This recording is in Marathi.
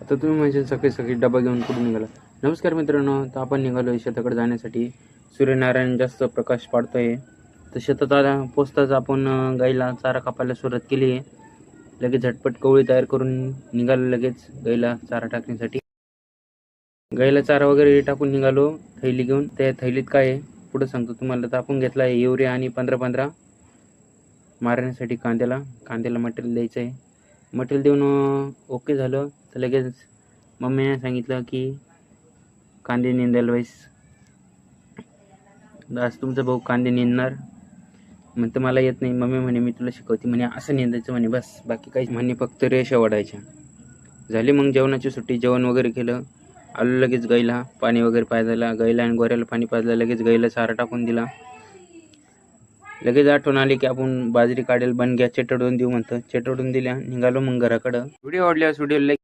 आता तुम्ही म्हणजे सकाळी सकाळी डबा घेऊन कुठून निघाला? नमस्कार मित्रांनो तर आपण निघालो शेताकडे जाण्यासाठी. सूर्यनारायण जास्त प्रकाश पाडतो आहे तर शेतात आला पोचताच आपण गाईला चारा कापायला सुरुवात केली आहे. लगेच झटपट कवळी तयार करून निघालो लगेच गाईला चारा टाकण्यासाठी. गाईला चारा वगैरे टाकून निघालो थैली घेऊन. त्या थैलीत काय आहे? पुढं सांगतो तुम्हाला. तर आपण घेतला आहे युरिया आणि पंधरा पंधरा. मारण्यासाठी कांद्याला कांद्याला मटेरियल द्यायचं आहे. मटेरियल देऊन ओके झालं. तर लगेच मम्मीने सांगितलं की कांदे निंदायला वाईस आज तुमचा भाऊ कांदे निंदणार. म्हणतं मला येत नाही. मम्मी म्हणे मी तुला शिकवते. म्हणे असं निंदायचं. म्हणे बस बाकी काही म्हणे फक्त रेषा वाढायच्या. झाली मग जेवणाची सुट्टी. जेवण वगैरे केलं. आलो लगेच गाईला पाणी वगैरे पाजायला. गाईला आणि गोऱ्याला पाणी पाजलं लगेच गाईला चारा टाकून दिला. लगेच आठवण आली की आपण बाजरी काढेल बन घ्या चेटडून देऊ म्हणतो. चेटडून दिल्या निघालो मग घराकडं व्हिडिओ आवडल्यास व्हिडिओ लाईक